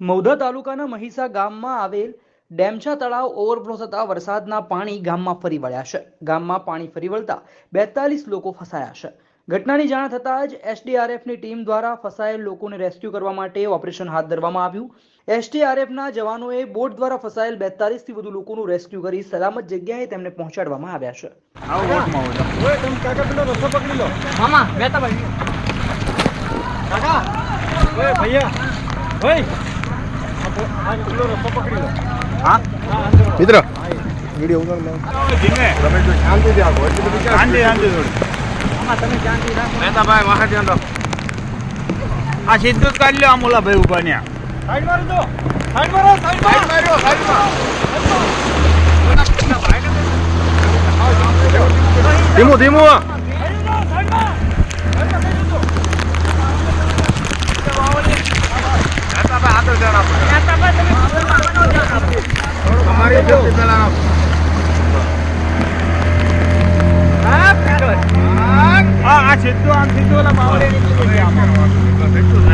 મૌધા તાલુકાના મહીસા ગામમાં આવેલ ડેમછા તળાવ ઓવરફ્લો થતા વરસાદના પાણી ગામમાં ફરી વળ્યા છે. ગામમાં પાણી ફરી વળતા બેતાલીસ લોકો ફસાયા છે. ઘટનાની જાણ થતાં જ એસડીઆરએફની ટીમ દ્વારા ફસાયેલ લોકોને રેસ્ક્યુ કરવા માટે ઓપરેશન હાથ ધરવામાં આવ્યું. એસડીઆરએફના જવાનોએ બોટ દ્વારા ફસાયેલ બેતાલીસથી વધુ લોકોનું રેસ્ક્યુ કરી સલામત જગ્યાએ તેમને પહોંચાડવામાં આવ્યા છે. કાકા પેલો રસ્તો પકડી લો. મામા ભાઈ. હા મિત્ર. વીડિયો ઉતાર લો ધીમે શાંતિથી ક્યાં શાંતિ શાંતિ થોડી શાંતિ રાખો મહેતાભાઈ ધ્યાન રાખો આ સીધું જ કાઢી લો આમ ઓલા ભાઈ ઊભા ત્યાં સાઈડ મારો તો સાઈડ મારો સાઈડ મારો ધીમું ધીમું. આ સીધું આમ સીધું ઓલા બાવળે નીકળી આમ.